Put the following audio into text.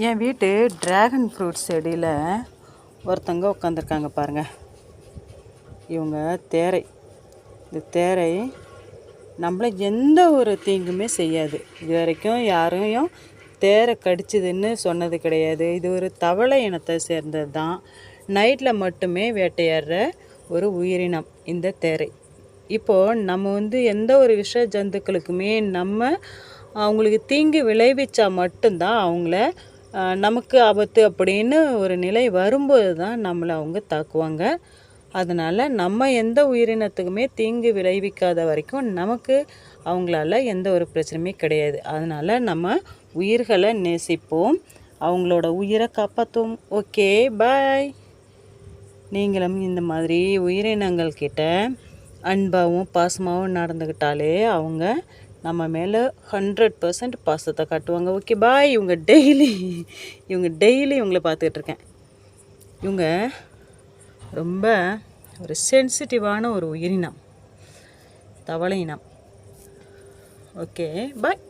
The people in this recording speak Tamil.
என் வீட்டு ட்ராகன் ஃப்ரூட் செடியில் ஒருத்தங்க உட்காந்துருக்காங்க பாருங்கள் இவங்க தேரை. இந்த தேரை நம்மளை எந்த ஒரு தீங்குமே செய்யாது. இது வரைக்கும் யாரையும் தேரை கடிச்சதுன்னு சொன்னது கிடையாது. இது ஒரு தவளை இனத்தை சேர்ந்தது தான் நைட்டில் மட்டுமே வேட்டையாடுற ஒரு உயிரினம் இந்த தேரை. இப்போது நம்ம வந்து எந்த ஒரு விஷ ஜந்துக்களுக்குமே நம்ம அவங்களுக்கு தீங்கு விளைவிச்சா மட்டும்தான் அவங்கள நமக்கு ஆபத்து அப்படின்னு ஒரு நிலை வரும்போது தான் நம்மளை அவங்க தாக்குவாங்க. அதனால் நம்ம எந்த உயிரினத்துக்குமே தீங்கு விளைவிக்காத வரைக்கும் நமக்கு அவங்களால எந்த ஒரு பிரச்சனையுமே கிடையாது. அதனால் நம்ம உயிர்களை நேசிப்போம். அவங்களோட உயிரை காப்பாற்றுவோம் ஓகே பாய். நீங்களும் இந்த மாதிரி உயிரினங்கள்கிட்ட அன்பாகவும் பாசமாகவும் நடந்துக்கிட்டாலே அவங்க நம்ம மேலே ஹண்ட்ரட் பர்சன்ட் பாசத்தை காட்டுவாங்க. ஓகே பாய் இவங்க டெய்லி இவங்க டெய்லி இவங்கள பார்த்துக்கிட்டு இருக்கேன். இவங்க ரொம்ப ஒரு சென்சிட்டிவான ஒரு உயிரினம். தவளை இனம் ஓகே பாய்